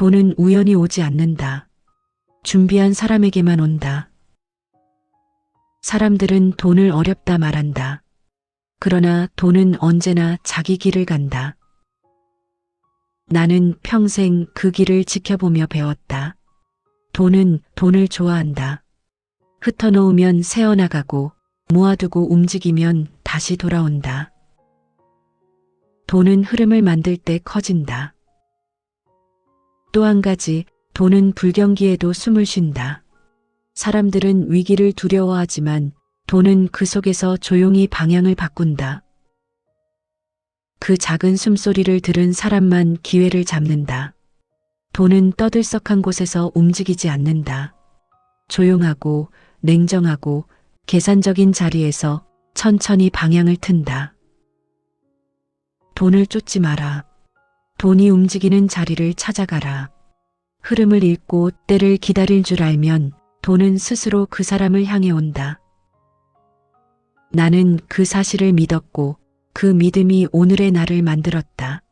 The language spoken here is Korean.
돈은 우연히 오지 않는다. 준비한 사람에게만 온다. 사람들은 돈을 어렵다 말한다. 그러나 돈은 언제나 자기 길을 간다. 나는 평생 그 길을 지켜보며 배웠다. 돈은 돈을 좋아한다. 흩어놓으면 새어나가고 모아두고 움직이면 다시 돌아온다. 돈은 흐름을 만들 때 커진다. 또 한 가지, 돈은 불경기에도 숨을 쉰다. 사람들은 위기를 두려워하지만 돈은 그 속에서 조용히 방향을 바꾼다. 그 작은 숨소리를 들은 사람만 기회를 잡는다. 돈은 떠들썩한 곳에서 움직이지 않는다. 조용하고 냉정하고 계산적인 자리에서 천천히 방향을 튼다. 돈을 쫓지 마라. 돈이 움직이는 자리를 찾아가라. 흐름을 읽고 때를 기다릴 줄 알면 돈은 스스로 그 사람을 향해 온다. 나는 그 사실을 믿었고 그 믿음이 오늘의 나를 만들었다.